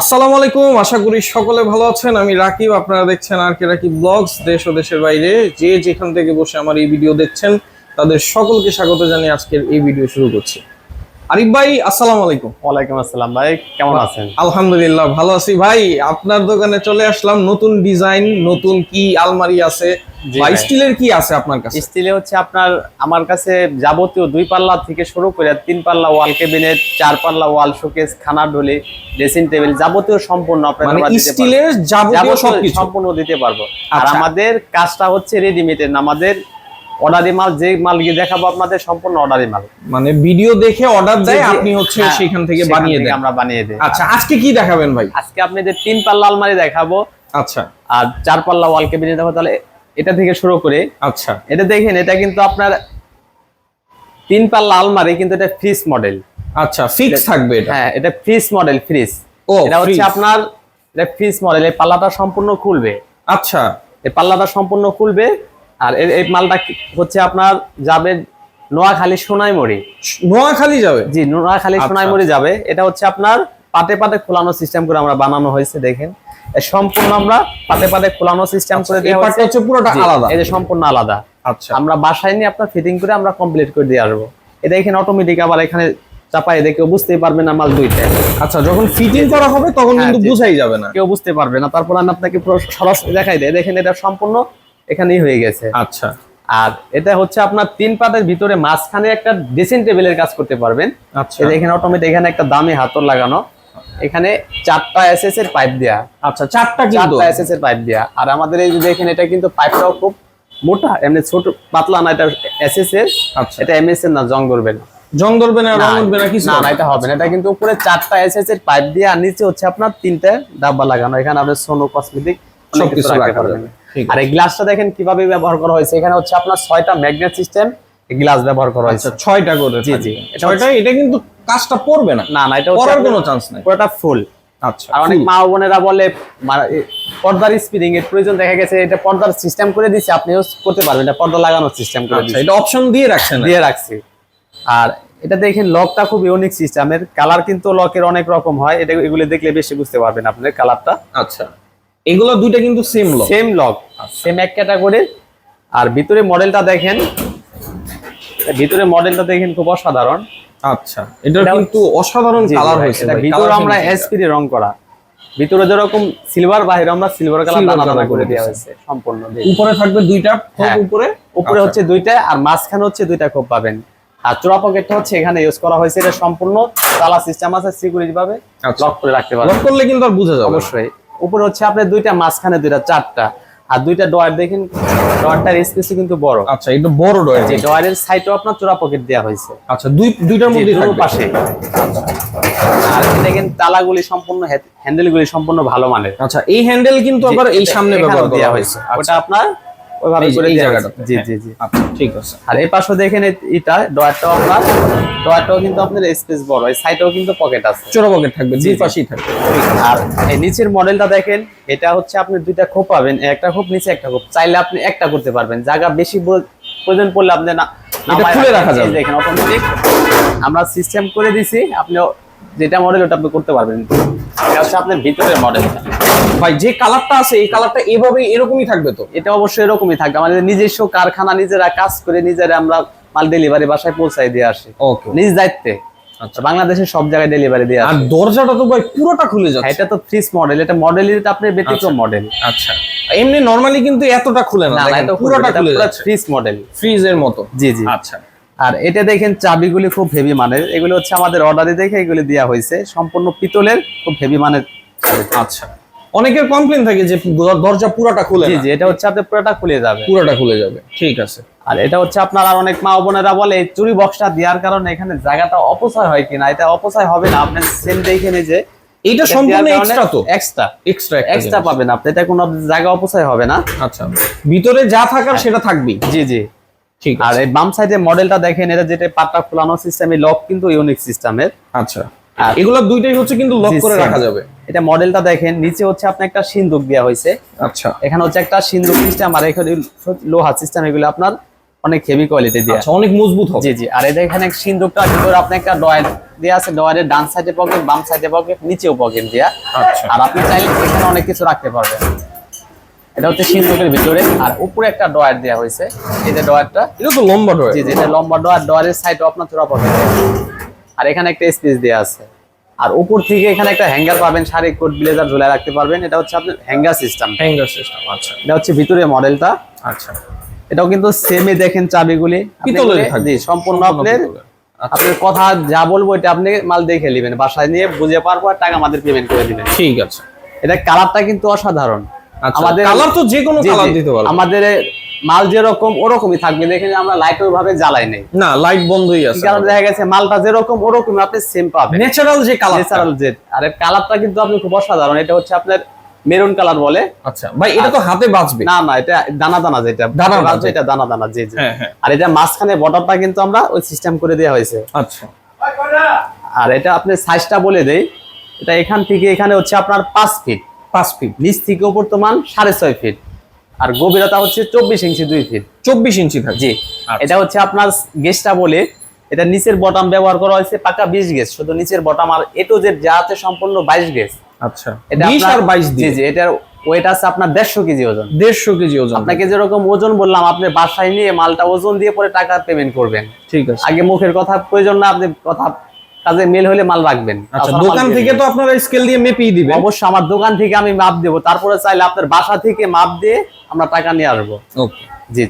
আসসালামু আলাইকুম, আশা করি সকলে ভালো আছেন। আমি রাকিব, আপনারা দেখছেন আর কে রাকিব ব্লগস, দেশ ও দেশের বাইরে। যে যেখান থেকে বসে আমার এই ভিডিও দেখছেন, তাদের সকলকে স্বাগত জানিয়ে আজকের এই ভিডিও শুরু করছি। আরিফ ভাই আসসালামু আলাইকুম। ওয়ালাইকুম আসসালাম ভাই কেমন আছেন? আলহামদুলিল্লাহ ভালো আছি ভাই। আপনার দোকানে চলে আসলাম নতুন ডিজাইন নতুন কি আলমারি আছে বা ভাই। স্টিলের কি আছে আপনার কাছে? স্টিলে হচ্ছে আপনার আমার কাছে যাবতীয় দুই পাল্লা থেকে শুরু করে তিন পাল্লা ওয়াল কেবিনেট চার পাল্লা ওয়াল শোকেস খানার ঢলি ড্রেসিং টেবিল যাবতীয় সম্পূর্ণ আপনাকে মানে স্টিলের যাবতীয় যাবতীয় সবকিছু? সম্পূর্ণ দিতে পারব। আর আচ্ছা। আমাদের কাজটা হচ্ছে রেডিমেডের আমাদের অর্ডারি মাল যে মাল গিয়ে দেখাবো আপনাদের সম্পূর্ণ অর্ডারি মাল। মানে ভিডিও দেখে অর্ডার দেয়। আপনি হচ্ছে হ্যাঁ, সেখান থেকে বানিয়ে দেন। আমরা বানিয়ে দিই। আচ্ছা আজকে কি দেখাবেন ভাই? আজকে আপনি যে তিন পাল্লা আলমারি দেখাবো। আচ্ছা। আর চার পাল্লা ওয়াল কেবিনেট দেখাবো তাহলে এটা থেকে শুরু করে। আচ্ছা। এটা দেখেন এটা কিন্তু আপনার তিন পাল্লা আলমারি কিন্তু এটা ফ্রিজ মডেল আচ্ছা ফিক্স থাকবে এটা? হ্যাঁ এটা ফ্রিজ মডেল ফ্রিজ ও, এটা হচ্ছে আপনার এটা ফ্রিজ মডেল এই পাল্লাটা সম্পূর্ণ খুলবে। আচ্ছা। এই পাল্লাটা সম্পূর্ণ খুলবে আর এই মালটা হচ্ছে আপনার যাবে নোয়াখালী সোনাইমুড়ি। নোয়াখালী যাবে? জি নোয়াখালী আচ্ছা, সোনাইমুড়ি যাবে। এটা হচ্ছে আপনার পাটে পাটে খোলানো সিস্টেম করে আমরা বানানো হয়েছে দেখেন। সম্পূর্ণ আমরা পাটে পাটে খোলানো সিস্টেম করে এই দেওয়া হয়েছে হচ্ছে পুরোটা আলাদা? এই যে সম্পূর্ণ আলাদা। আচ্ছা। আমরা বাসায় নিয়ে আপনার ফিটিং করে আমরা কমপ্লিট করে দিয়ে আসব। এটা এখানে অটোমেটিক আবার এখানে চাপাই দেখে বুঝতেই পারবে না মাল দুইটা। আচ্ছা যখন ফিটিং করা হবে তখন হ্যাঁ, কিন্তু। বোঝাই যাবে না। কেউ বুঝতে পারবে না। তারপর আমি আপনাকে পুরো সরাসরি দেখাই দেয় দেখেন এটা সম্পূর্ণ এখানেই হয়ে গেছে। আচ্ছা। আর এটা হচ্ছে আপনার তিন পাতের ভিতরে মাঝখানে একটা ড্রেসিং টেবিলের কাজ করতে পারবেন। আচ্ছা। এই দেখেন অটোমেটিক এখানে একটা দামি হাতল লাগানো। এখানে চারটা এসএস এর পাইপ দেয়া। আচ্ছা চারটা কিন্তু। চারটা এসএস এর পাইপ দেয়া। আর আমাদের এই যে দেখেন এটা কিন্তু পাইপটাও খুব মোটা। এমনি ছোট পাতলা না এটা এসএস এর। আচ্ছা। এটা এমএস এর না জং ধরবে না। জং ধরবে না রং উঠবে না কিছু না না এটা হবে না। এটা কিন্তু উপরে চারটা এসএস এর পাইপ দিয়ে। আর নিচে হচ্ছে আপনার তিনটা ডাব্বা লাগানো। এখানে আপনি সোনো কসমেটিক সবকিছু রাখা যাবে। আর এই গ্লাসটা দেখেন কীভাবে ব্যবহার করা হয়েছে। এখানে হচ্ছে আপনার ছয়টা ম্যাগনেট সিস্টেম গ্লাস ব্যবহার করা হয়েছে। আচ্ছা ছয়টা করে জি, জি। এটা ছয়টা এটা কিন্তু কাজটা পড়বে না। না না এটা পড়ার কোনো চান্স নাই। পুরোটা ফুল আচ্ছা আর অনেক মা বোনেরা বলে পর্দার স্পিডিং এর প্রয়োজন দেখা গেছে এটা পর্দার সিস্টেম করে দিচ্ছে আপনি ইউজ করতে পারবেন এটা পর্দা লাগানোর সিস্টেম করে আচ্ছা দিচ্ছে এটা অপশন দিয়ে রাখছেন দিয়ে রাখছি। আর এটা দেখেন লকটা খুব ইউনিক সিস্টেমের কালার কিন্তু লকের অনেক রকম হয় এটা এগুলো দেখলে বেশি বুঝতে পারবেন আপনার কালারটা আচ্ছা। এগুলো দুইটা কিন্তু same lock same lock same এক ক্যাটাগরির আর ভিতরে মডেলটা দেখেন। ভিতরে মডেলটা দেখেন খুব অসাধারণ। আচ্ছা এটা কিন্তু অসাধারণ কালার হয়েছে ভিতরে আমরা টা। রং করা। ভিতরে যেরকম সিলভার বাইরে আমরা সিলভার কালার দানা দানা করে দেওয়া হয়েছে সম্পূর্ণ। উপরে থাকবে দুইটা খোপ হ্যাঁ। উপরে। উপরে আচ্ছা। হচ্ছে দুইটা আর মাঝখানে হচ্ছে দুইটা খোপ পাবেন। আর চোরা পকেটটা হচ্ছে এখানে ইউজ করা হয়েছে এটা সম্পূর্ণ তালা সিস্টেম আছে সিকিউরিটি ভাবে আচ্ছা। লক করে রাখতে লক করলে কিন্তু আর বোঝা যাবে অবশ্যই। উপরে হচ্ছে আপনার দুইটা মাঝখানে দুইটা চারটা। আর দুইটা ডয়ার দেখেন ডয়ারটার স্পেস কিন্তু বড়। আচ্ছা এটা বড় ডয়ার যে ডয়ারের সাইডও আপনার চোরা পকেট দেওয়া হয়েছে। আচ্ছা দুই দুইটার মধ্যে দুটো পাশে। আর দেখেন তালাগুলি সম্পূর্ণ হ্যান্ডেলগুলি সম্পূর্ণ ভালো মানের। আচ্ছা এই হ্যান্ডেল কিন্তু আবার এই সামনে ব্যবহার করা দেওয়া হয়েছে। হয়েছে। ওটা আপনার ওইভাবে করে দেওয়া জায়গাটাতে, জি হ্যাঁ। জি জি। আচ্ছা ঠিক আছে। আর এই পাশে দেখেন এটা ডয়ারটাও আপনার ডয়ারটাও কিন্তু আপনার স্পেস বড়। এই সাইডেও কিন্তু পকেট আছে। চোরা পকেট থাকবে দুই পাশেই থাকবে। আর এই নিচের মডেলটা দেখেন এটা হচ্ছে আপনি দুইটা খোপ পাবেন একটা খোপ নিচে একটা খোপ। চাইলে আপনি একটা করতে পারবেন। জায়গা বেশি প্রয়োজন পড়লে আপনি না নামায় খুলে রাখা যাবে। দেখেন অটোমেটিক আমরা সিস্টেম করে দিছি আপনি যেটা মডেল ওটা আপনি করতে পারবেন। এটা হচ্ছে আপনার ভিতরের মডেলটা ভাই যে কালারটা আছে এই কালারটা এভাবে এরকমই থাকবে তো? এটা অবশ্যই এরকমই থাকবে। আমাদের নিজস্ব কারখানা নিজেরা কাজ করে নিজেরা আমরা মাল ডেলিভারি বাসায় পৌঁছাই দিয়ে আসি। ওকে নিজ দায়িত্বে। আচ্ছা। বাংলাদেশের সব জায়গায় ডেলিভারি দিয়ে আর দরজাটা তো ভাই পুরোটা খুলে হ্যাঁ, যাচ্ছে এটা তো ফ্রিজ মডেল এটা মডেলই আপনার ব্যতিক্রম মডেল আচ্ছা। এমনি নরমালি কিন্তু এতটা খুলে না। এটা পুরোটা খুলে যাচ্ছে। ফ্রিজ মডেল ফ্রিজের মতো। জি জি। আচ্ছা। আর এটা দেখেন চাবিগুলি খুব হেভি মানের। এগুলো হচ্ছে আমাদের অর্ডারে দেখে এগুলি দেওয়া হয়েছে। সম্পূর্ণ পিতলের খুব হেভি মানের। আচ্ছা। অনেকের কমপ্লেন থাকে যে দরজা পুরোটা খুলে জি জি এটা হচ্ছে আপনার পুরোটা খুলে যাবে। পুরোটা খুলে যাবে। ঠিক আছে। আর এটা হচ্ছে আপনার আর অনেক মা বোনেরা বলে এই চুরি বক্সটা দেওয়ার কারণে এখানে জায়গাটা অপচয় হয় কিনা? এটা অপচয় হবে না। আপনি সেম দেখে যে এটা সম্পূর্ণ এক্সট্রা তো। এক্সট্রা এক্সট্রা এক্সট্রা পাবেন আপনি। এটা কোনো জায়গা অপচয় হবে না। আচ্ছা। ভিতরে যা থাকার সেটা থাকবেই। জি জি। আর এই বাম সাইডে মডেলটা দেখেন এটা যেটা পাটটা খোলানো সিস্টেম লক কিন্তু ইউনিক সিস্টেমের আচ্ছা। আর এগুলো দুইটাই হচ্ছে কিন্তু লক করে রাখা যাবে। এটা মডেলটা দেখেন নিচে হচ্ছে আপনার একটা সিন্দুক দেওয়া হয়েছে। আচ্ছা। এখানে হচ্ছে একটা সিন্দুক সিস্টেম আর এখানে লোহা সিস্টেম এগুলো আপনার অনেক হেভি কোয়ালিটি দিয়ে। আছে অনেক মজবুত হবে। জি জি। আর দেখেন এক সিন্দুকটা ভিতরে আপনি একটা ডয়ার দিয়ে আছে ডয়ারের ডান সাইডে পকেট বাম সাইডে পকেট নিচেও পকেট দিয়া। আচ্ছা। আর আপনি চাইলে এখানে অনেক কিছু রাখতে পারবেন। এটা হচ্ছে সিন্দুকের ভিতরে আর উপরে একটা ডয়ার দেওয়া হয়েছে। এই যে ডয়ারটা এটা তো লম্বা ডয়ার। জি জি এটা লম্বা ডয়ার ডয়ারের সাইডও আপনার চোরা পকেট আর এখানে একটা স্পেস দেওয়া আছে। আর উপর থেকে এখানে একটা হ্যাঙ্গার পাবেন শাড়ি কোট ব্লেজার ঝুলে রাখতে পারবেন। এটা হচ্ছে আপনার হ্যাঙ্গার সিস্টেম হ্যাঙ্গার সিস্টেম আচ্ছা। এটা হচ্ছে ভিতরে মডেলটা আচ্ছা। এটাও কিন্তু সেমই দেখেন চাবিগুলি। পিতলের জি সম্পূর্ণ আপনার পিতলের। আচ্ছা, আপনার কথা যা বলব এটা আপনি মাল দেখে নেবেন। বাসায় নিয়ে বুঝে পারব আর টাকা আমাদের পেমেন্ট করে দিবেন। ঠিক আছে। এটা কালারটা কিন্তু অসাধারণ। আমাদের- কালার তো যে কোনো কালার দিতে পারব আমাদের মাল যেরকম ওরকমই থাকবে। দেখেন আমরা লাইট ওইভাবে জ্বালাই নেই। না লাইট বন্ধই আছে কারণ দেখা গেছে মালটা যেরকম ওরকম আপনি সেম পাবেন। ন্যাচারাল যে কালার ন্যাচারাল জেড আর কালারটা কিন্তু আপনি খুব অসাধারণ। এটা হচ্ছে আপনার মেরুন কালার বলে। আচ্ছা ভাই এটা তো হাতে বাঁচবে না না এটা দানা দানা যেটা। দানা দানা এটা দানা দানা জি জি। হ্যাঁ হ্যাঁ। আর এটা মাঝখানে বর্ডারটা কিন্তু আমরা ওই সিস্টেম করে দেওয়া হয়েছে। আচ্ছা। আর এটা আপনি সাইজটা বলে দেই। এটা এখান থেকে এখানে হচ্ছে আপনার পাঁচ ফিট পাঁচ ফিট নিচ থেকে উপর তোমার সাড়ে ছয় ফিট আর গভীরতা হচ্ছে চব্বিশ ইঞ্চি দুই ফিট চব্বিশ ইঞ্চি জি। আচ্ছা। এটা হচ্ছে আপনার গেজটা বলে এটা নিচের বটাম ব্যবহার করা হয়েছে পাকা বিশ গেজ। শুধু নিচের বটাম আর এটো যে যা আছে সম্পূর্ণ বাইশ গেজ। আচ্ছা। এটা বিশ আপনার- আর বাইশ জি দিয়ে। জি এটার ওয়েট আছে আপনার দেড়শো কেজি ওজন। দেড়শো কেজি ওজন। আপনাকে যেরকম ওজন বললাম আপনি বাসায় নিয়ে মালটা ওজন দিয়ে পরে টাকা পেমেন্ট করবেন। ঠিক আছে। আগে মুখের কথা প্রয়োজন না আপনি কথা কাজে মেল হলে মাল রাখবেন। আচ্ছা দোকান থেকে তো আপনারা স্কেল দিয়ে মেপেই দিবেন। অবশ্যই আমার দোকান থেকে আমি মাপ দেব। তারপরে চাইলে আপনার বাসা থেকে মাপ দিয়ে আমরা টাকা নিয়ে আসব। ওকে জি।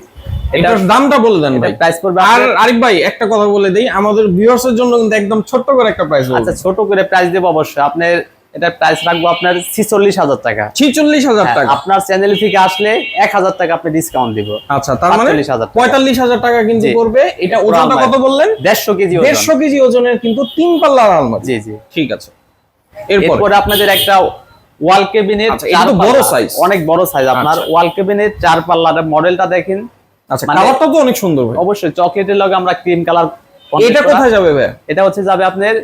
এটার দামটা বলে দেন ভাই। প্রাইস পড়বে আর আরিফ ভাই একটা কথা বলে দেই আমাদের ভিউয়ার্স এর জন্য কিন্তু একদম ছোট করে একটা প্রাইস আচ্ছা ছোট করে প্রাইস দেব অবশ্যই। আপনার এটা প্রাইস রাখব আপনার ছিচল্লিশ হাজার টাকা। ছিচল্লিশ হাজার হ্যাঁ, টাকা? আপনার চ্যানেল থেকে আসলে এক হাজার টাকা আপনি ডিসকাউন্ট দিব। আচ্ছা তার মানে ৪৫,০০০ টাকা। পঁয়তাল্লিশ হাজার টাকা কিন্তু করবে এটা ওজনটা কত বললেন? দেড়শো কেজি ওজন। দেড়শো কেজি ওজনের কিন্তু তিন পাল্লার আলমারি। জি জি। ঠিক আছে। এরপর? এরপরে আপনাদের একটা ওয়াল কেবিনেট আচ্ছা, এটা তো বড় সাইজ অনেক বড় সাইজ আপনার আচ্ছা। ওয়াল কেবিনেট চার পাল্লার মডেলটা দেখেন। আচ্ছা মানে- কালারটা তো অনেক সুন্দর ভাই। অবশ্যই চকলেটের লগে আমরা ক্রিম কালার এটা কোথায় যাবে ভাই? এটা হচ্ছে যাবে আপনার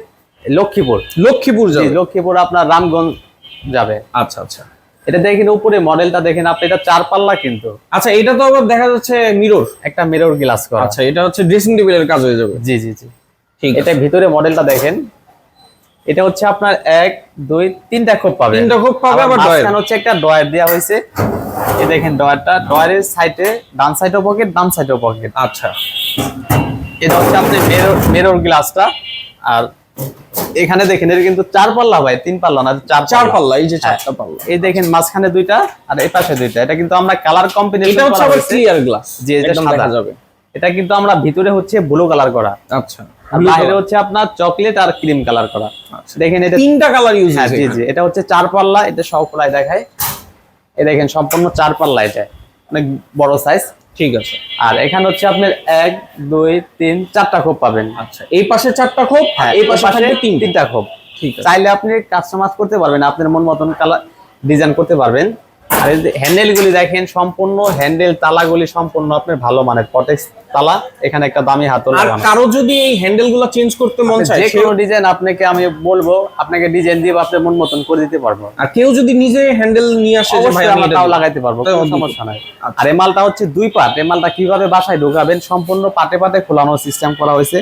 লক্ষ্মীপুর। লক্ষ্মীপুর যাবে? লক্ষ্মীপুর আপনার রামগঞ্জ যাবে। আচ্ছা আচ্ছা। এটা দেখেন উপরে মডেলটা দেখেন আপনি এটা চার পাল্লা কিন্তু। আচ্ছা এটা তো আবার দেখা যাচ্ছে মিরর একটা মিরর গ্লাস করা। আচ্ছা এটা হচ্ছে ড্রেসিং টেবিলের কাজ হয়ে যাবে। জি জি জি। ঠিক এটা ভিতরে মডেলটা দেখেন। এটা হচ্ছে আপনার এক দুই তিনটা খোপ পাবে। তিনটা খোপ পাবে, আবার ডয়ার। হচ্ছে একটা ডয়ার দেওয়া হয়েছে। এই দেখেন ডয়ারটা ডয়ারের সাইডে ডান সাইডেও পকেট ডান সাইডেও পকেট আচ্ছা। এটা হচ্ছে আপনার মেরর মেরর গ্লাসটা আর এখানে দেখেন এটা কিন্তু চার পাল্লা ভাই তিন পাল্লা না চার চার পাল্লা। এই যে হ্যাঁ। চারটা পাল্লা। এই দেখেন মাঝখানে দুইটা আর এই পাশে দুইটা। এটা কিন্তু আমরা কালার কম্বিনেশন এটা হচ্ছে আবার ক্লিয়ার গ্লাস জি, এটা সাদা। যাবে। এটা কিন্তু আমরা ভিতরে হচ্ছে ব্লু কালার করা। আচ্ছা। আর বাইরে হচ্ছে আপনার চকলেট আর ক্রিম কালার করা। আচ্ছা। দেখেন এটা তিনটা কালার ইউজ হ্যাঁ হয়েছে জি জি। এটা হচ্ছে চার পাল্লা এটা সবগুলাই দেখায়। এই দেখেন সম্পূর্ণ চার পাল্লা এটা। অনেক বড় সাইজ ঠিক আছে। আর এখানে হচ্ছে আপনার এক দুই তিন চারটা খোপ পাবেন। আচ্ছা এই পাশে চারটা খোপ হ্যাঁ এই পাশে তিন তিনটা। খোপ। ঠিক আছে। চাইলে আপনি কাস্টমাইজ করতে পারবেন আপনার মন মতন কালার ডিজাইন করতে পারবেন। আর এই যে হ্যান্ডেল গুলি দেখেন সম্পূর্ণ হ্যান্ডেল তালাগুলি সম্পূর্ণ আপনার ভালো মানের পটেক্স তালা। এখানে একটা দামি হাতল আর কারও যদি এই হ্যান্ডেলগুলো চেঞ্জ করতে মন চায় যে কোনো ডিজাইন আপনাকে আমি বলব আপনাকে ডিজাইন দিয়ে আপনার মন মতন করে দিতে পারব। আর কেউ যদি নিজে হ্যান্ডেল নিয়ে আসে যে ভাই আমি তাও লাগাইতে পারব কোনো সমস্যা নাই। আর এই মালটা হচ্ছে দুই পাট এই মালটা কীভাবে বাসায় ঢোকাবেন সম্পূর্ণ পাটে পাটে খোলানো সিস্টেম করা হয়েছে।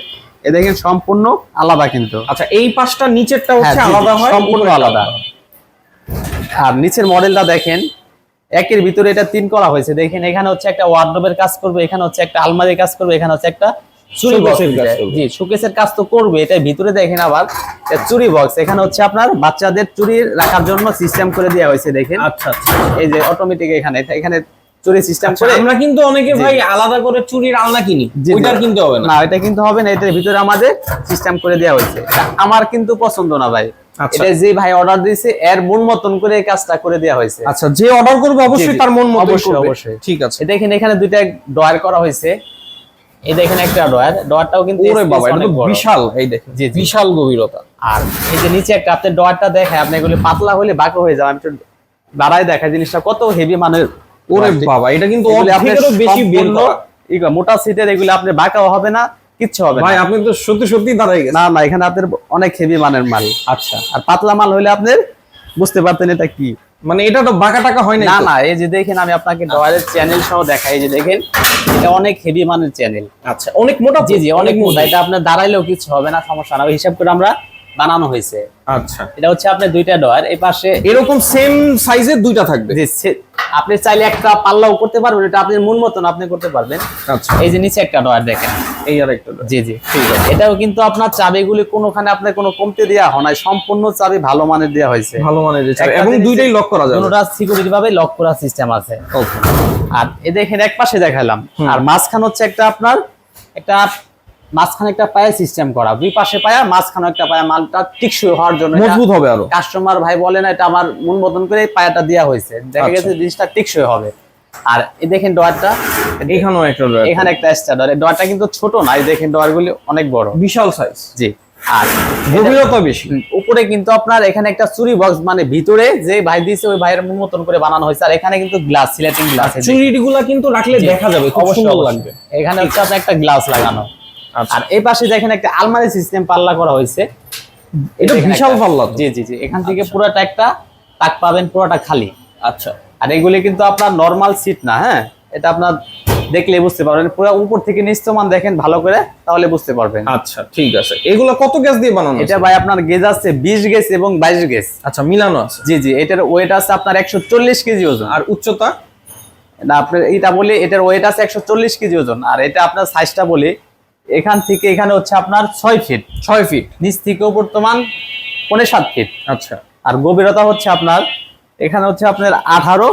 এ দেখেন সম্পূর্ণ আলাদা কিন্তু। আচ্ছা এই পাশটা নিচেরটা হচ্ছে হ্যাঁ, আলাদা হয় সম্পূর্ণ আলাদা। আর নিচের মডেলটা দেখেন একের ভিতরে এটা তিন করা হয়েছে। দেখেন এখানে হচ্ছে একটা ওয়ার্ডরোবের কাজ করবে এখানে হচ্ছে একটা আলমারির কাজ করবে এখানে হচ্ছে একটা চুরি বক্স শোকেসের কাজ করবে। জি শোকেসের কাজ তো করবে এটা ভিতরে দেখেন আবার এটা চুরি বক্স এখানে হচ্ছে আপনার বাচ্চাদের চুরি রাখার জন্য সিস্টেম করে দেওয়া হয়েছে দেখেন। আচ্ছা আচ্ছা। এই যে অটোমেটিক এখানে এখানে চুরি সিস্টেম আচ্ছা, করে আমরা কিন্তু অনেকে ভাই আলাদা করে চুরির আলনা কিনি। ওইটার কিনতে হবে না। না এটা কিন্তু হবে না এটার ভিতরে আমাদের সিস্টেম করে দেওয়া হয়েছে। আমার কিন্তু পছন্দ না ভাই। এটা যে ভাই অর্ডার দিয়েছে এর মন মতন করে এই কাজটা করে দেওয়া হয়েছে। আচ্ছা যে অর্ডার করবে অবশ্যই তার মন মতো অবশ্যই, অবশ্যই। ঠিক আছে। দেখেন এখানে দুইটা ডয়ার করা হয়েছে। এই দেখেন একটা ডয়ার ডয়ারটাও কিন্তু ওরে বাবা এটা অনেক তো বড়। বিশাল এই দেখেন জি, জি। বিশাল গভীরতা। আর এই যে নিচে একটা আপনার ডয়ারটা দেখে আপনি এগুলি পাতলা হলে বাঁকা হয়ে যাবে। আমি একটু দাঁড়ায় দেখা জিনিসটা কত হেভি মানের ওরে বাবা এটা কিন্তু অর্ধেকেরও বেশি বের মোটা সিটের এগুলো আপনি বাঁকাও হবে না। কিচ্ছু হবে ভাই আপনি তো সত্যি সত্যি দাঁড়াই গেছেন। না না এখানে আপনার অনেক হেভি মানের মাল। আচ্ছা। আর পাতলা মাল হলে আপনার বুঝতে পারতেন এটা কি। মানে এটা তো বাঁকা টাকা হয় না না না এই যে দেখেন আমি আপনাকে ডয়ারের চ্যানেল সহ দেখাই এই যে দেখেন এটা অনেক হেভি মানের চ্যানেল আচ্ছা অনেক মোটা জি জি অনেক মোটা। এটা আপনার দাঁড়াইলেও কিছু হবে না সমস্যা না। ওই হিসাব করে আমরা বানানো হয়েছে। আচ্ছা। এটা হচ্ছে আপনার দুইটা ডয়ার এই পাশে এরকম সেম সাইজের দুইটা থাকবে? আপনি চাইলে একটা পাল্লাও করতে পারবেন এটা আপনার মন মতন আপনি করতে পারবেন। আচ্ছা। এই যে নিচে একটা ডয়ার দেখেন। এই আর একটা জি জি। ঠিক আছে। এটাও কিন্তু আপনার চাবিগুলি কোনোখানে আপনার কোনো কমতে দেওয়া হয় না সম্পূর্ণ চাবি ভালো মানের দেওয়া হয়েছে। ভালো মানের। এবং দুইটাই লক করা যাবে। কোনোটা সিকিউরিটি ভাবে লক করা সিস্টেম আছে। ওকে আর এ দেখেন এক পাশে দেখালাম আর মাঝখানে হচ্ছে একটা আপনার একটা মাঝখানে একটা পায়া সিস্টেম করা। দুই পাশে পায়া মাঝখানে একটা পায়া। মালটা টিকসই হওয়ার জন্য মজবুত হবে আরও। কাস্টমার ভাই বলে না এটা আমার মন মতন করে পায়াটা দেওয়া হয়েছে। দেখা আচ্ছা। গেছে জিনিসটা টিকসই হবে। আর এই দেখেন ডয়ারটা এখানেও একটা রয়েছে এখানে একটা স্টার এই ডয়ারটা কিন্তু ছোট না এই দেখেন ডয়ারগুলি অনেক বড়। বিশাল সাইজ জি। আর গভীরতা বেশি। উপরে কিন্তু আপনার এখানে একটা চুরি বক্স মানে ভিতরে যে ভাই দিয়েছে ওই ভাইয়ের মন মতন করে বানানো হয়েছে। আর এখানে কিন্তু গ্লাস সিলেটিং গ্লাস চুরিগুলা কিন্তু রাখলে দেখা যাবে খুব সুন্দর লাগবে। এখানে হচ্ছে আপনার একটা গ্লাস লাগানো। আচ্ছা আর এই পাশে দেখেন একটা আলমারি সিস্টেম পাল্লা করা হয়েছে। এটা বিশাল পাল্লা জি জি জি এখান থেকে পুরোটা একটা তাক পাবেন পুরোটা খালি। আচ্ছা। আর এগুলি কিন্তু আপনার নর্মাল সিট না হ্যাঁ? এটা আপনার দেখলে বুঝতে পারবেন। পুরো উপর থেকে নিস্তমান দেখেন ভালো করে তাহলে বুঝতে পারবেন। আচ্ছা ঠিক আছে। এগুলো কত গ্যাস দিয়ে বানানো এটা ভাই আপনার গেজ আছে বিশ গেজ এবং বাইশ গেজ। আচ্ছা মিলানো আছে। জি জি এটার ওয়েট আছে আপনার একশো চল্লিশ কেজি ওজন। আর উচ্চতা? না আপনার এটা বলি এটার ওয়েট আছে একশো চল্লিশ কেজি ওজন। আর এটা আপনার সাইজটা বলি এখান থেকে এখানে হচ্ছে আপনার ছয় ফিট ছয় ফিট নিচ থেকেও বর্তমান পনে সাত ফিট আচ্ছা। আর গভীরতা হচ্ছে আপনার এখানে হচ্ছে আপনার আঠারো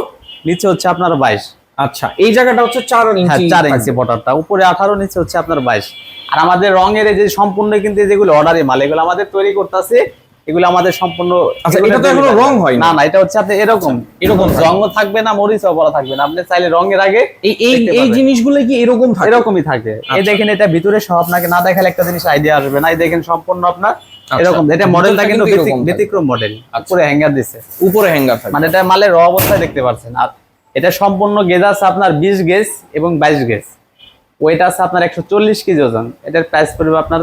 নিচে হচ্ছে আপনার বাইশ। আচ্ছা এই জায়গাটা হচ্ছে চার হ্যাঁ ইঞ্চি চার ইঞ্চি বর্ডারটা। উপরে আঠারো নিচে হচ্ছে আপনার বাইশ। আর আমাদের রঙের এই যে সম্পূর্ণ কিন্তু যেগুলো অর্ডারে মাল এগুলো আমাদের তৈরি করতেছে এগুলো আমাদের সম্পূর্ণ আচ্ছা, এটা তো এখনও রং হয়নি। না না? এটা হচ্ছে আপনি এরকম। এরকম। রঙও থাকবে না মরিচও বলা থাকবে না। আপনি চাইলে রঙের আগে এই এই জিনিসগুলো কি এরকম থাকে? এরকমই থাকে। এই আচ্ছা। দেখেন এটা ভিতরে সব আপনাকে না দেখালে একটা জিনিস আইডিয়া আসবে না। এই দেখেন সম্পূর্ণ আপনার আচ্ছা। এরকম। এটা মডেলটা কিন্তু ব্যতিক্রম মডেল আচ্ছা। উপরে হ্যাঙ্গার দিছে। উপরে হ্যাঙ্গার থাকে। মানে এটা মালের র অবস্থায় দেখতে পাচ্ছেন। আর এটা সম্পূর্ণ গেজ আছে আপনার বিশ গেজ এবং বাইশ গেজ ওয়েট আছে আপনার একশো চল্লিশ কেজি ওজন। এটার প্রাইস পড়বে আপনার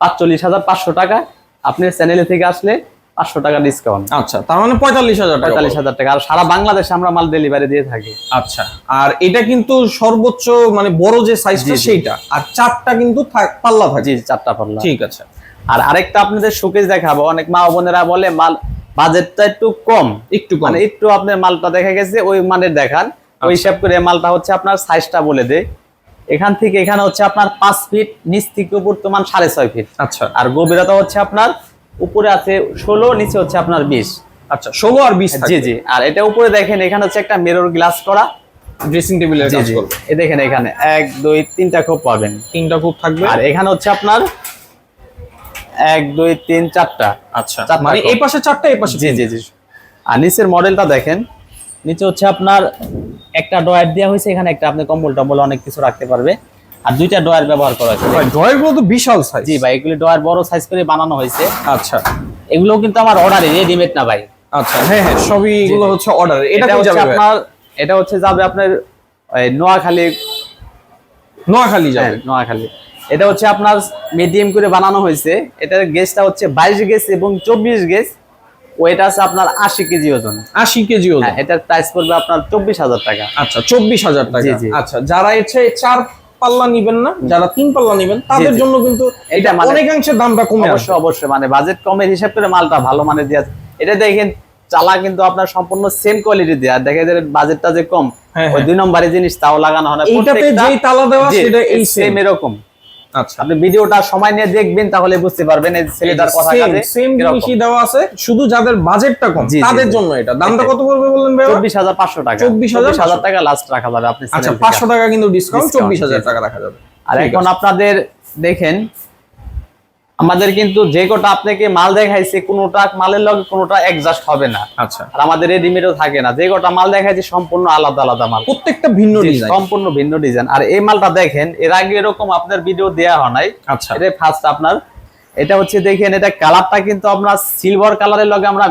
পাঁচচল্লিশ হাজার পাঁচশো টাকা। আপনি চ্যানেলে থেকে আসলে পাঁচশো টাকা ডিসকাউন্ট আচ্ছা তার মানে পঁয়তাল্লিশ হাজার পঁয়তাল্লিশ হাজার টাকা। আর সারা বাংলাদেশে আমরা মাল ডেলিভারি দিয়ে থাকি। আচ্ছা আর এটা কিন্তু সর্বোচ্চ মানে বড় যে সাইজটা। সেইটা। আর চারটা কিন্তু পাল্লা থাকে। জি চারটা পাল্লা। ঠিক আছে। আর আরেকটা আপনাদের শোকেজ দেখাবো। অনেক মা বোনেরা বলে মাল বাজেটটা একটু কম। একটু মানে একটু আপনার মালটা দেখা গেছে ওই মানের দেখান। আচ্ছা। ওই হিসাব করে মালটা হচ্ছে আপনার সাইজটা বলে দেয়। এখান থেকে এখানে হচ্ছে আপনার পাঁচ ফিট নিচ থেকে উপর তোমার সাড়ে ছয় ফিট আচ্ছা। আর গভীরতা হচ্ছে আপনার উপরে আছে ষোলো নিচে হচ্ছে আপনার বিশ। আচ্ছা ষোলো আর বিশ জি জি। আর এটা উপরে দেখেন এখানে হচ্ছে একটা মিরর গ্লাস করা। ড্রেসিং টেবিলের কাজ করবে। এ দেখেন এখানে এক দুই তিনটা খোপ পাবেন। তিনটা খুব থাকবে? আর এখানে হচ্ছে আপনার এক দুই তিন চারটা। আচ্ছা। মানে এই পাশে চারটা এই পাশে জি জি জি। আর নিচের মডেলটা দেখেন নিচে হচ্ছে আপনার একটা ডয়ার দেওয়া হয়েছে এখানে একটা আপনি কম্বল টম্বল অনেক কিছু রাখতে পারবে। আর দুইটা ডয়ার ব্যবহার করা হয়েছে। ভাই ড্রয়ারগুলো তো বিশাল সাইজ জি ভাই এগুলি ডয়ার বড় সাইজ করে বানানো হয়েছে। আচ্ছা। এগুলো কিন্তু আমার অর্ডারে রেডিমেড না ভাই। আচ্ছা হ্যাঁ হ্যাঁ সবই এগুলো হচ্ছে অর্ডার এটা হচ্ছে আপনার এটা হচ্ছে যাবে আপনার নোয়াখালী। নোয়াখালী হ্যাঁ, যাবে নোয়াখালী। এটা হচ্ছে আপনার মিডিয়াম করে বানানো হয়েছে। এটার গেজটা হচ্ছে বাইশ গেজ এবং চব্বিশ গেজ ওয়েট আছে আপনার আশি কেজি ওজন। আশি কেজি ওজন। হ্যাঁ এটার প্রাইস পড়বে আপনার চব্বিশ হাজার টাকা। আচ্ছা চব্বিশ হাজার টাকা। আচ্ছা যারা হচ্ছে চার পাল্লা নিবেন না যারা তিন পাল্লা নিবেন তাদের জন্য কিন্তু এটা মানে- অনেকাংশে দামটা কমে অবশ্যই অবশ্যই মানে বাজেট কমের হিসাব করে মালটা ভালো মানে দেওয়া এটা দেখেন চালা কিন্তু আপনার সম্পূর্ণ সেম কোয়ালিটি দেওয়া দেখা যায় বাজেটটা যে কম হ্যাঁ, ওই হ্যাঁ। দুই নম্বরের জিনিস তাও লাগানো হয় না। এইটাতে যেই তালা দেওয়া সেটা এই সেম এরকম। আপনি ভিডিওটা সময় নিয়ে দেখবেন তাহলে বুঝতে পারবেন এই ছেলেটার কথা কাজে সেম জিনিসই দেওয়া আছে শুধু যাদের বাজেটটা কম তাদের জন্য এটা। দামটা কত পড়বে বললেন ভাই চব্বিশ হাজার পাঁচশো টাকা। 24,500 হাজার টাকা লাস্ট রাখা যাবে আপনি আচ্ছা channel থেকে। পাঁচশো টাকা কিন্তু ডিসকাউন্ট Discount, চব্বিশ হাজার জি, জি। টাকা রাখা যাবে। আর এখন আপনাদের দেখেন আমাদের কিন্তু যে কটা আপনাকে মাল দেখাইছে কোনোটা মালের লগে কোনোটা অ্যাডজাস্ট হবে না। আচ্ছা। আর আমাদের রেডিমেডও থাকে না। যে কটা মাল দেখাইছে সম্পূর্ণ আলাদা আলাদা মাল। প্রত্যেকটা ভিন্ন ডিজাইন সম্পূর্ণ ভিন্ন ডিজাইন আর এই মালটা দেখেন এর আগে এরকম আপনার ভিডিও দেয়া হয় নাই। আচ্ছা। এটা ফার্স্ট আপনার। এটা হচ্ছে দেখেন এটা কালারটা কিন্তু আপনার সিলভার কালারের লগে আমরা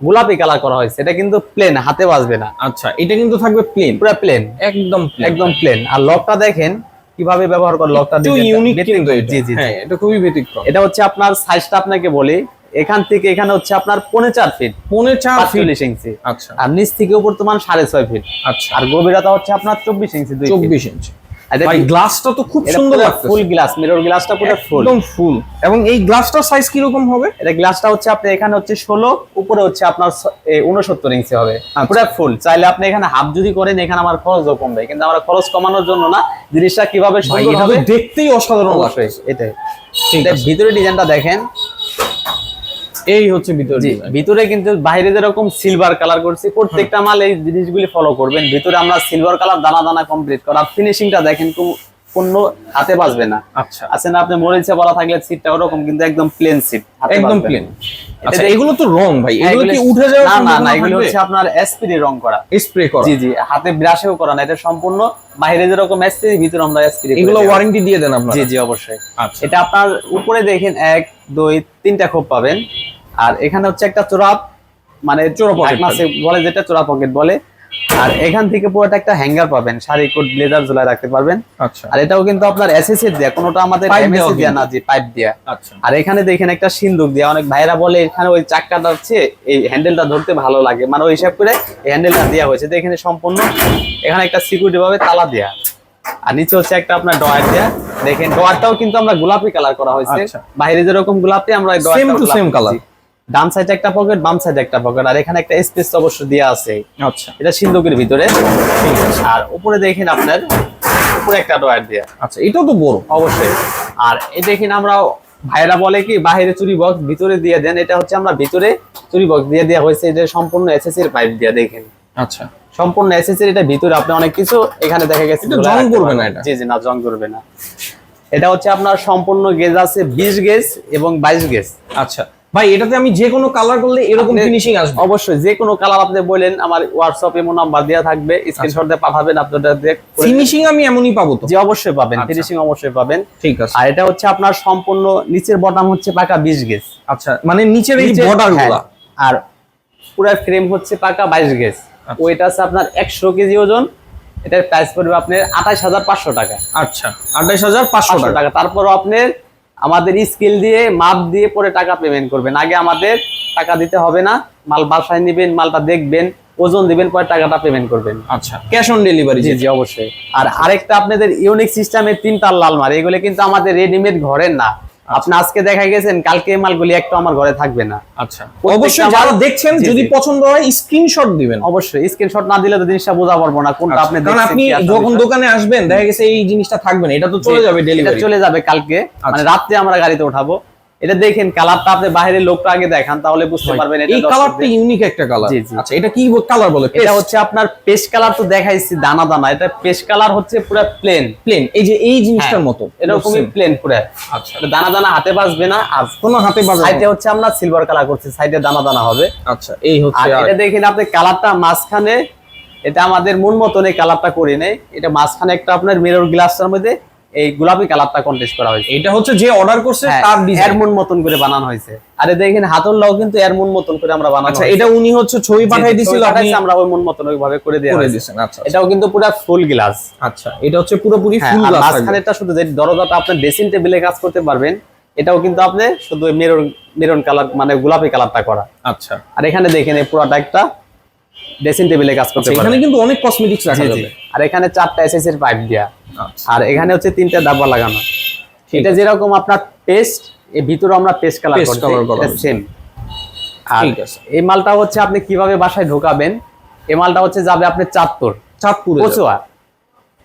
গোলাপি কালার করা হয়েছে। এটা কিন্তু প্লেন হাতে বাজবে না। আচ্ছা এটা কিন্তু থাকবে প্লেন পুরো প্লেন একদম। একদম প্লেন আর লকটা দেখেন কীভাবে ব্যবহার করে লকটা একটু ইউনিক কিন্তু এটা। জি। হ্যাঁ এটা খুবই ব্যতিক্রম। এটা হচ্ছে আপনার সাইজটা আপনাকে বলি এখান থেকে এখানে হচ্ছে আপনার পৌনে চার ফিট পৌনে চার ফিট পাঁচচল্লিশ ইঞ্চি আচ্ছা। আর নিচ থেকে উপর তোমার সাড়ে ছয় ফিট আচ্ছা। আর গভীরতা হচ্ছে আপনার চব্বিশ ইঞ্চি চব্বিশ ইঞ্চি ভাই গ্লাসটা তো খুব সুন্দর লাগছে ফুল গ্লাস মিরর গ্লাসটা পুরো ফুল একদম ফুল এবং এই গ্লাসটার সাইজ কীরকম হবে? এটা গ্লাসটা হচ্ছে আপনি এখানে হচ্ছে ষোলো উপরে হচ্ছে আপনার উনসত্তর ইঞ্চি হবে। আচ্ছা। পুরো ফুল চাইলে আপনি এখানে হাফ যদি করেন এখানে আমার খরচও কমবে। কিন্তু আমরা খরচ কমানোর জন্য না জিনিসটা কীভাবে সুন্দর হবে? দেখতেই অসাধারণ লাগছে এটাই। ভিতরে ডিজাইনটা দেখেন। এই হচ্ছে ভিতরে ভিতরে কিন্তু বাইরে যেরকম সিলভার কালার করছি প্রত্যেকটা মাল এই জিনিসগুলি ফলো করবেন। ভিতরে আমরা সিলভার কালার দানা দানা কমপ্লিট করা ফিনিশিংটা দেখেন কোনো হাতে বাজবে না। আচ্ছা। আছে না আপনি মরিচে বলা থাকলে সিটটা ওরকম কিন্তু একদম প্লেন সিট একদম প্লেন আচ্ছা এগুলো তো রং ভাই হ্যাঁ, এগুলো কি উঠে যাওয়ার না না না এগুলো হচ্ছে আপনার এসপিডি রং করা। স্প্রে করা। জি জি হাতে ব্রাশেও করা না এটা সম্পূর্ণ বাইরে যেরকম এসপিডি ভিতরে আমরা এসপিডি এগুলো ওয়ারেন্টি দিয়ে দেন আপনারা? জি জি অবশ্যই। আচ্ছা। এটা আপনার উপরে দেখেন এক দুই তিনটা খোপ পাবেন। আর এখানে হচ্ছে একটা চোরাপ মানে চোরা পকেট বলে যেটা চোরা পকেট বলে। আর এখান থেকে পুরোটা একটা হ্যাঙ্গার পাবেন শাড়ি কোট ব্লেজার ঝোলায় রাখতে পারবেন। আচ্ছা। আর এটাও কিন্তু আপনার এসএসএ দেয়া কোনোটা আমাদের দেওয়া দেয়া না জি পাইপ দেয়া। আচ্ছা। আর এখানে দেখেন একটা সিন্দুক দেয়া অনেক ভাইরা বলে এখানে ওই চাক্কাটা হচ্ছে এই হ্যান্ডেলটা ধরতে ভালো লাগে। মানে ওই হিসাব করে এই হ্যান্ডেলটা দেওয়া হয়েছে। এখানে সম্পূর্ণ এখানে একটা সিকিউরিটি ভাবে তালা দেয়া। আর নিচে হচ্ছে একটা আপনার ডয়ার দেয়া। দেখেন ডয়ারটাও কিন্তু আমরা গোলাপি কালার করা হয়েছে। আচ্ছা। বাইরে যেরকম গোলাপি আমরা to গোলাপি same colour। দিয়েছি। ডান সাইডে একটা পকেট বাম সাইডে একটা পকেট আর এখানে একটা স্পেস অবশ্য দেওয়া আছে। আচ্ছা। এটা সিন্দুকের ভিতরে। আর উপরে দেখেন আপনার উপরে একটা ডয়ার দেয়া। আচ্ছা এটাও তো বড়। অবশ্যই। আর এই দেখেন আমরা ভাইরা বলে কি বাইরে চুরি বক্স ভিতরে দিয়ে দেন। এটা হচ্ছে আমরা ভিতরে চুরি বক্স দিয়ে দেওয়া হয়েছে। এটা সম্পূর্ণ এসএসসি এর পাইপ দিয়ে দেখেন। আচ্ছা। সম্পূর্ণ এসএসসি এটা ভিতরে আপনি অনেক কিছু এখানে দেখা গেছে। এটা জং করবে না। এটা? জি জি না জং করবে না। এটা হচ্ছে আপনার সম্পূর্ণ গেজ আছে 20 গেজ এবং 22 গেজ। আচ্ছা। ভাই এটাতে আমি যে কোনো কালার করলে এরকম ফিনিশিং আসবে। অবশ্যই যে কোনো কালার আপনি বলেন আমার হোয়াটসঅ্যাপ এমন নাম্বার দেওয়া থাকবে স্ক্রিনশট দিয়ে পাঠাবেন আপনাদের দিয়ে করে- ফিনিশিং আমি এমনই পাবো তো? জি অবশ্যই পাবেন আচ্ছা। ফিনিশিং অবশ্যই পাবেন। ঠিক আছে। আর এটা হচ্ছে আপনার সম্পূর্ণ নিচের বটম হচ্ছে পাকা 20 গেজ আচ্ছা মানে নিচের এই নিচে- বর্ডার হ্যাঁ, আর পুরো ফ্রেম হচ্ছে পাকা বাইশ গেজ আচ্ছা। ওইটা আছে আপনার একশো কেজি ওজন এটার প্রাইস পড়বে আপনার আঠাশ হাজার পাঁচশো টাকা। আচ্ছা আঠাইশ হাজার পাঁচশো পাঁচশো টাকা। টাকা। তারপরও আপনার আমাদের স্কেল দিয়ে মাপ দিয়ে পরে টাকা পেমেন্ট করবেন। আগে আমাদের টাকা দিতে হবে না মাল বাসায় নেবেন মালটা দেখবেন ওজন দিবেন পরে টাকাটা পেমেন্ট করবেন। আচ্ছা। ক্যাশ অন ডেলিভারি জি জি অবশ্যই। আর আরেকটা আপনাদের ইউনিক সিস্টেমের তিনটা লালমার এগুলো কিন্তু আমাদের রেডিমেড ঘরের না। আপনি আজকে দেখা গেছেন কালকে মালগুলি একটু আমার ঘরে থাকবে না। আচ্ছা। অবশ্যই যারা দেখছেন যদি পছন্দ হয় স্ক্রিনশট দিবেন। অবশ্যই স্ক্রিনশট না দিলে তো জিনিসটা বোঝা পারব না কোনটা আপনি আচ্ছা, কারণ দেখছেন আপনি যখন দোকানে আসবেন দেখা গেছে এই জিনিসটা থাকবে না এটা তো চলে যাবে ডেলিভারি চলে যাবে কালকে মানে রাতে রাত্রে আমরা গাড়িতে উঠাবো। এটা দেখেন কালারটা আপনি বাইরের লোকটা আগে দেখান তাহলে বুঝতে পারবেন এটা এই কালারটা ইউনিক একটা কালার। আচ্ছা এটা কি কালার বলে? এটা হচ্ছে আপনার পেস্ট কালার তো দেখাইছি দানা দানা। এটা পেস্ট কালার হচ্ছে পুরো প্লেন প্লেন এই যে এই জিনিসটার মতো। এরকমই প্লেন পুরো। আচ্ছা। এটা দানা দানা হাতে বাজবে না আর কোনো হাতে বাজা সাইডে হচ্ছে আমরা সিলভার কালার করছি সাইডে দানা দানা হবে। আচ্ছা এই হচ্ছে আর- এটা দেখেন আপনি কালারটা মাঝখানে এটা আমাদের মন মতন এই কালারটা করে নেই এটা মাঝখানে একটা আপনার মিরর গ্লাসটার মধ্যে এই গোলাপি কালারটা কন্টেস্ট করা হয়েছে। এটা হচ্ছে যে অর্ডার করছে হ্যাঁ, তার ডিজাইন এর মন মতন করে বানানো হয়েছে। আরে দেখেন হাতলটাও কিন্তু এর মন মতন করে আমরা বানানো আচ্ছা এটা উনি হচ্ছে ছবি জি, পাঠিয়ে দিছিল আপনি আমরা ওই মন মতন ওইভাবে করে দেওয়া করে হয়েছে। দিয়েছেন আচ্ছা আচ্ছা। এটাও কিন্তু পুরো ফুল গ্লাস আচ্ছা এটা হচ্ছে পুরোপুরি হ্যাঁ ফুল আর মাঝখানে মাঝখানেটা শুধু যে দরজাটা আপনি ড্রেসিং টেবিলে কাজ করতে পারবেন এটাও কিন্তু আপনি শুধু মেরুন মেরুন কালার মানে গোলাপি কালারটা করা। আচ্ছা। আর এখানে দেখেন এই পুরোটা একটা ড্রেসিং টেবিলে কাজ করতে আচ্ছা, এখানে কিন্তু অনেক কসমেটিক্স রাখা। যাবে। আর এখানে চারটা এসএস এর পাইপ দেয়া। আচ্ছা। আর এখানে হচ্ছে তিনটা ডাব্বা লাগানো। এটা যেরকম আপনার পেস্ট এর ভিতরে আমরা পেস্ট কালার। সেম আর এই মালটা হচ্ছে আপনি কীভাবে বাসায় ঢোকাবেন এই মালটা হচ্ছে যাবে আপনি চাঁদপুর। চাঁদপুরে। কচুয়া।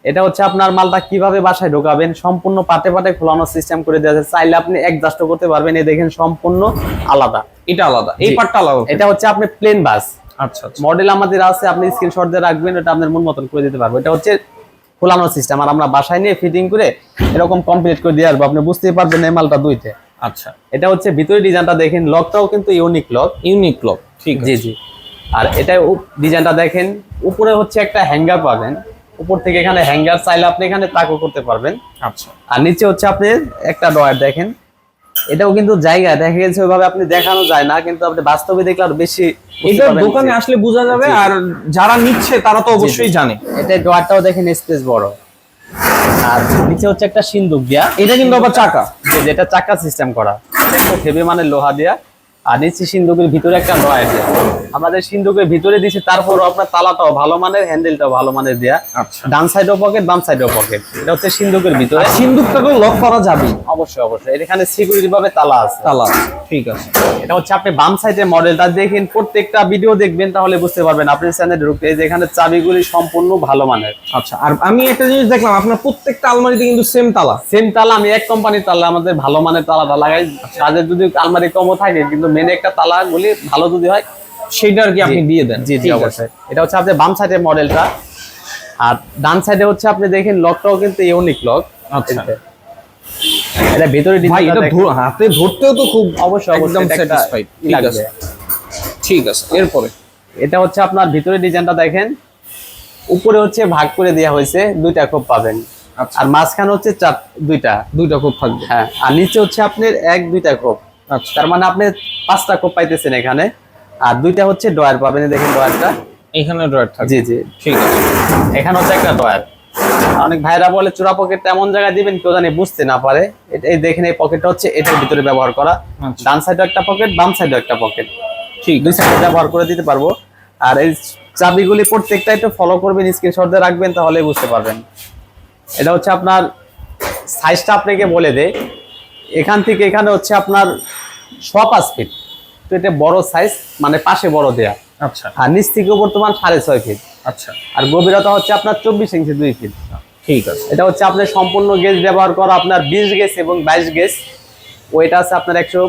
এটা হচ্ছে আপনার মালটা কীভাবে বাসায় ঢোকাবেন সম্পূর্ণ পাটে পাটে খোলানোর সিস্টেম করে দেওয়া আছে। চাইলে আপনি অ্যাডজাস্ট করতে পারবেন এই দেখেন সম্পূর্ণ আলাদা। এটা আলাদা। এই। পার্টটা আলাদা। এটা হচ্ছে আপনি প্লেন বাস আচ্ছা আচ্ছা। মডেল আমাদের আছে আপনি স্ক্রিনশট দিয়ে রাখবেন এটা আপনার মন মতন করে দিতে পারব। এটা হচ্ছে খোলানোর সিস্টেম আর আমরা বাসায় নিয়ে ফিটিং করে এরকম কমপ্লিট করে দিয়ে আসব। আপনি বুঝতেই পারবেন এই মালটা দুইতে। আচ্ছা। এটা হচ্ছে ভিতরে ডিজাইনটা দেখেন লকটাও কিন্তু ইউনিক লক ইউনিক ক্লক ঠিক জি জি। আর এটা ডিজাইনটা দেখেন উপরে হচ্ছে একটা হ্যাঙ্গার পাবেন। উপর থেকে এখানে হ্যাঙ্গার চাইলে আপনি এখানে তাকও করতে পারবেন। আচ্ছা। আর নিচে হচ্ছে আপনি একটা ডয়ার দেখেন। এটাও কিন্তু জায়গা দেখা গেছে ওইভাবে আপনি দেখানো যায় না কিন্তু আপনি বাস্তবে দেখলে আরও বেশি এটা দোকানে আসলে বোঝা যাবে আর যারা নিচ্ছে তারা তো অবশ্যই জানে। এটা ডোয়ারটাও দেখেন স্পেস বড়। আর নিচে হচ্ছে একটা সিন্দুক দিয়া। এটা কিন্তু আবার চাকা। যে যেটা চাকা সিস্টেম করা। হেভি মানে লোহা দিয়া। আর নিচে সিন্ধুকের ভিতরে একটা দেয়া। আমাদের সিন্ধুকের ভিতরে দিয়েছি তারপরও আপনার তালাটাও ভালো মানের হ্যান্ডেলটাও ভালো মানের দেয়া। আচ্ছা। ডান সাইডও পকেট বাম সাইডও পকেট এটা হচ্ছে সিন্ধুকের ভিতরে। আর সিন্দুকটাকেও লক করা যাবে? অবশ্যই অবশ্যই। এখানে সিকিউরিটি ভাবে তালা আছে। তালা ঠিক আছে। এটা হচ্ছে আপনি বাম সাইডের মডেলটা দেখেন প্রত্যেকটা ভিডিও দেখবেন তাহলে বুঝতে পারবেন আপনি চ্যানেলে ঢুকতে যে এখানে চাবিগুলি সম্পূর্ণ ভালো মানের। আচ্ছা আর আমি একটা জিনিস দেখলাম আপনার প্রত্যেকটা আলমারিতে কিন্তু সেম তালা। সেম তালা আমি এক কোম্পানির তালা আমাদের ভালো মানের তালাটা লাগাই। তাদের যদি আলমারি কমও থাকে কিন্তু মেন একটা তালা গুলি ভালো যদি হয় সেটা আর কি আপনি দিয়ে দেন। জি জি অবশ্যই। এটা হচ্ছে আপনার বাম সাইডের মডেলটা আর ডান সাইডে হচ্ছে আপনি দেখেন লকটাও কিন্তু ইউনিক লক আচ্ছা। এটা। ভিতরে ভাই এটা হাতে ধরতেও তো খুব অবশ্যই একদম স্যাটিসফাইড ঠিক লাগবে। আছে। ঠিক আছে এরপরে। এটা হচ্ছে আপনার ভিতরে ডিজাইনটা দেখেন। উপরে হচ্ছে ভাগ করে দেওয়া হয়েছে দুইটা খোপ পাবেন। আচ্ছা। আর মাঝখানে হচ্ছে চার দুইটা। দুইটা খুব থাকবে। হ্যাঁ আর নিচে হচ্ছে আপনার এক দুইটা খোপ আচ্ছা তার মানে আপনি পাঁচটা কোপ পাইতেছেন এখানে। আর দুইটা হচ্ছে ডয়ার পাবেন দেখেন ডয়ারটা এখানে ড্রয়ার থাকবে। জি জি। ঠিক আছে। এখানে হচ্ছে একটা ডয়ার অনেক ভাইরা বলে চূড়া পকেট এমন জায়গায় দিবেন কেউ জানি বুঝতে না পারে। এই দেখেন এই পকেটটা হচ্ছে এটার ভিতরে ব্যবহার করা। আচ্ছা। ডান সাইডে একটা পকেট বাম সাইডে একটা পকেট ঠিক দুই সাইডে ব্যবহার করে দিতে পারব। আর এই চাবিগুলি প্রত্যেকটা একটু ফলো করবেন স্ক্রিনশট দিয়ে রাখবেন তাহলে বুঝতে পারবেন। এটা হচ্ছে আপনার সাইজটা আপনাকে বলে দে। এখান থেকে এখানে হচ্ছে আপনার ছ পাঁচ ফিট তো এটা বড় সাইজ মানে পাশে বড় দেয়া আচ্ছা। আর নিচ থেকে বর্তমান সাড়ে ছয় ফিট আচ্ছা। আর গভীরতা হচ্ছে আপনার চব্বিশ ইঞ্চি দুই ফিট ঠিক আছে। এটা হচ্ছে আপনার সম্পূর্ণ গেজ ব্যবহার করা আপনার বিশ গেজ এবং বাইশ গেজ ওইটা আছে আপনার একশো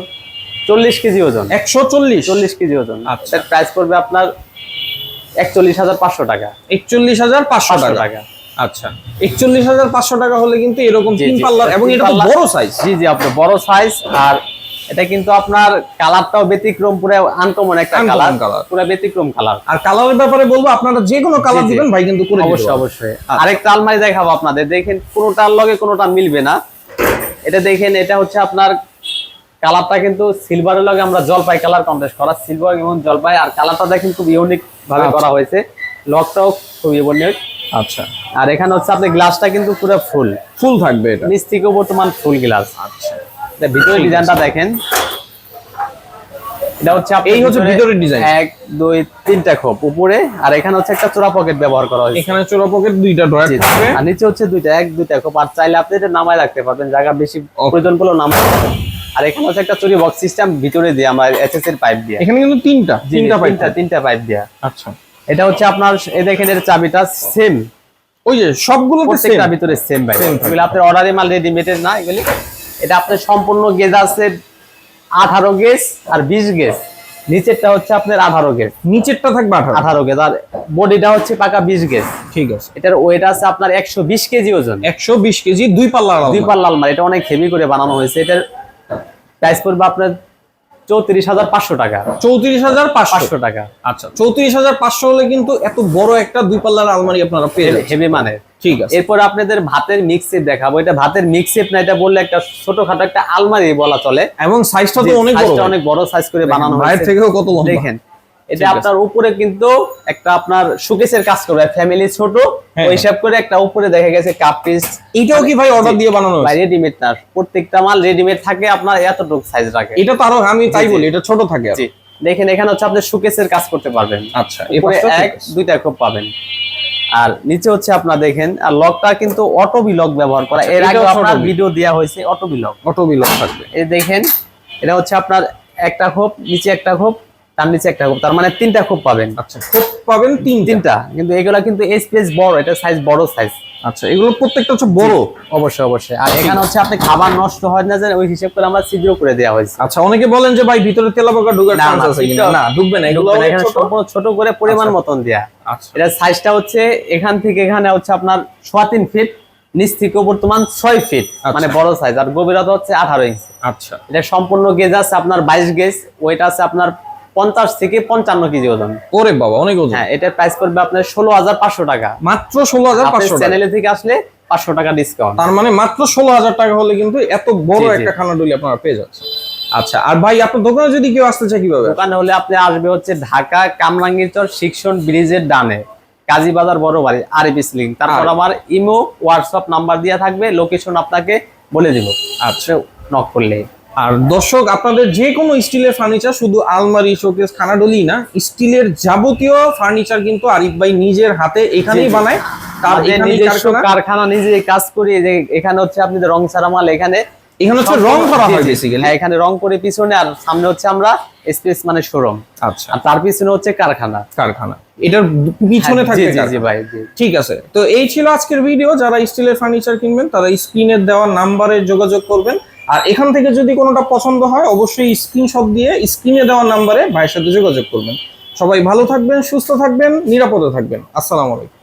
চল্লিশ কেজি ওজন। একশো চল্লিশ? চল্লিশ কেজি ওজন। আচ্ছা। প্রাইস পড়বে আপনার একচল্লিশ হাজার পাঁচশো টাকা। একচল্লিশ হাজার পাঁচশো টাকা। আচ্ছা। একচল্লিশ হাজার পাঁচশো টাকা হলে কিন্তু এরকম তিন পাল্লার এবং এটা তো বড় সাইজ জি জি আপনার বড় সাইজ আর এটা কিন্তু আপনার কালারটাও ব্যতিক্রম পুরো আনকমন একটা কালার পুরো ব্যতিক্রম কালার আর কালারের ব্যাপারে বলব আপনারা যে কোনো কালার। দিবেন ভাই কিন্তু করে অবশ্যই অবশ্যই। আরেকটা আলমারি দেখাবো আপনাদের। দেখেন কোনোটার লগে কোনোটা মিলবে না। এটা দেখেন এটা হচ্ছে আপনার কালারটা কিন্তু সিলভারের লগে আমরা জলপাই কালার কন্টেস্ট করা সিলভার এবং জলপাই। আর কালারটা দেখেন খুব ইউনিক ভাবে আচ্ছা। করা হয়েছে। লকটাও খুব ইউনিক আচ্ছা। আর এখানে হচ্ছে আপনি গ্লাসটা কিন্তু পুরো ফুল ফুল থাকবে এটা। নিচ থেকেও বর্তমান ফুল গ্লাস আচ্ছা। ভিতরে ডিজাইনটা দেখেন। এটা হচ্ছে এই হচ্ছে ভিতরের ডিজাইন। এক দুই তিনটা খোপ। উপরে আর এখানে হচ্ছে একটা চোরা পকেট ব্যবহার করা হয়েছে। এখানে চোরা পকেট দুইটা ড্রয়ার। থাকবে। আর নিচে হচ্ছে দুইটা এক দুইটা খোপ। আর চাইলে আপনি এটা নামায় রাখতে পারবেন জায়গা বেশি প্রয়োজন পড়লেও নামায়। আর এখানে হচ্ছে একটা চুরি বক্স সিস্টেম ভিতরে দিয়ে আমরা এসএস এর পাইপ দিয়ে। এখানে কিন্তু তিনটা তিনটা পাইপ তিনটা পাইপ দিয়া। আচ্ছা। এটা হচ্ছে আপনার এই দেখেন এর চাবিটা সেম ওই যে প্রত্যেকটা ভিতরে সেম ভাই। এগুলো আপনার অর্ডারি মাল রেডিমেডের না এগুলি? এটা আপনার সম্পূর্ণ গেজ আছে আঠারো গেজ আর বিশ গেজ। নিচেরটা হচ্ছে আপনার আঠারো গেজ। নিচেরটা থাকবে আঠারো। গেজ। আর বডিটা হচ্ছে পাকা বিশ গেজ। ঠিক আছে। এটার ওয়েট আছে আপনার একশো বিশ কেজি ওজন। একশো বিশ কেজি দুই পাল্লার দুই। পাল্লা আলমারি। এটা অনেক হেভি করে বানানো হয়েছে। এটার প্রাইস পড়বে আপনার চৌত্রিশ হাজার পাঁচশো টাকা। চৌত্রিশ হাজার পাঁচশো। টাকা। আচ্ছা চৌত্রিশ হাজার পাঁচশো হলে কিন্তু এত বড় একটা দুই পাল্লার আলমারি আপনারা পেয়ে হেভি মানের। ঠিক আছে। এরপর আপনাদের ভাতের মিক্সেপ দেখাবো। এটা ভাতের মিক্সেপ না এটা বললে একটা ছোটখাটো একটা আলমারি বলা চলে। এবং সাইজটা তো অনেক বড় অনেক বড় সাইজ করে বানানো হয়েছে। থেকেও কত লম্বা। দেখেন এটা আপনার উপরে কিন্তু একটা আপনার সুকেসের কাজ করবে। ফ্যামিলি ছোট হ্যাঁ, ওই হিসাব করে একটা উপরে দেখা গেছে কাপ পিস এটাও কি ভাই অর্ডার দিয়ে বানানো হয়েছে? রেডিমেড না প্রত্যেকটা মাল রেডিমেড থাকে আপনার এতটুকু সাইজ রাখে। এটা তো আরও আমি তাই। বলি এটা ছোট থাকে জি। দেখেন এখানে হচ্ছে আপনি সুকেসের কাজ করতে পারবেন। আচ্ছা উপরে এক দুইটা খুব পাবেন। আর নিচে হচ্ছে আপনার দেখেন আর লকটা কিন্তু অটো বিলক ব্যবহার করা। এর আচ্ছা, আগে এটাও আপনার ভিডিও দেওয়া হয়েছে অটো বিলক। অটো বিলক থাকবে। এই দেখেন এটা হচ্ছে আপনার একটা খোপ নিচে একটা খোপ তার নিচে একটা খোপ তার মানে তিনটা খোপ পাবেন। আচ্ছা খুব পাবেন তিন তিন তিনটা কিন্তু এগুলা কিন্তু স্পেস বড় এটা সাইজ বড় সাইজ আচ্ছা এগুলো প্রত্যেকটা হচ্ছে বড়? অবশ্যই অবশ্যই। আর এখানে হচ্ছে আপনি খাবার নষ্ট হয় না যে ওই হিসেব করে আমরা ছিদ্র করে দেওয়া হয়েছে। আচ্ছা অনেকে বলেন যে ভাই ভিতরে তেলা পোকা ঢুকার চান্স আছে কিনা? না ঢুকবে না এগুলো এখানে। সম্পূর্ণ ছোট করে পরিমাণ আচ্ছা। মতন দেয়া। আচ্ছা। এটা সাইজটা হচ্ছে এখান থেকে এখানে হচ্ছে আপনার সোয়া তিন ফিট নিচ থেকে বর্তমান ছয় ফিট আচ্ছা। মানে বড় সাইজ আর গভীরতা হচ্ছে আঠারো ইঞ্চি আচ্ছা। এটা সম্পূর্ণ গেজ আছে আপনার বাইশ গেজ ওয়েট আছে আপনার পঞ্চাশ থেকে পঞ্চান্ন কেজি ওজন। ওরে বাবা অনেক ওজন। হ্যাঁ এটার প্রাইস পড়বে আপনার ষোলো হাজার পাঁচশো টাকা। মাত্র ষোলো হাজার পাঁচশো চ্যানেলে থেকে আসলে পাঁচশো টাকা ডিসকাউন্ট তার মানে মাত্র ষোলো হাজার টাকা হলে কিন্তু এত বড়। একটা খানা ডুলি আপনারা পেয়ে যাচ্ছেন। আচ্ছা আর ভাই আপনার দোকানে যদি কেউ আসতে চায় কীভাবে? দোকানে হলে আপনি আসবে হচ্ছে ঢাকা কামরাঙ্গীরচর শিক্ষণ ব্রিজের ডানে কাজীবাজার বড় বাড়ি আরবিস লিঙ্ক তারপর আমার ইমো হোয়াটসঅ্যাপ নাম্বার দেওয়া থাকবে লোকেশন আপনাকে বলে দিব। আচ্ছা। নক করলে আর দর্শক আপনাদের যে কোনো স্টিলের ফার্নিচার শুধু আলমারি শোকেস খানাডলি না স্টিলের যাবতীয় ফার্নিচার কিন্তু আরিফ ভাই নিজের হাতে এখানেই। বানায়। তার নিজস্ব কারখানা। নিজে কাজ করি যে এখানে হচ্ছে আপনাদের রং ছাড়া মাল এখানে এখানে হচ্ছে রং করা হয়। বেসিক্যালি হ্যাঁ এখানে রং করে পিছনে আর সামনে হচ্ছে আমরা স্পেস মানে শোরুম আচ্ছা। আর তার পিছনে হচ্ছে কারখানা। কারখানা। এটার পিছনে হ্যাঁ, থাকবে জি ভাই ঠিক আছে। তো এই ছিল আজকের ভিডিও যারা স্টিলের ফার্নিচার কিনবেন তারা স্ক্রিনের দেওয়া নাম্বারে যোগাযোগ করবেন। আর এখান থেকে যদি কোনোটা পছন্দ হয়, অবশ্যই স্ক্রিনশট দিয়ে স্ক্রিনে দেওয়া নাম্বারে ভাইয়ের সাথে যোগাযোগ করবেন। সবাই ভালো থাকবেন, সুস্থ থাকবেন, নিরাপদে থাকবেন। আসসালামু আলাইকুম।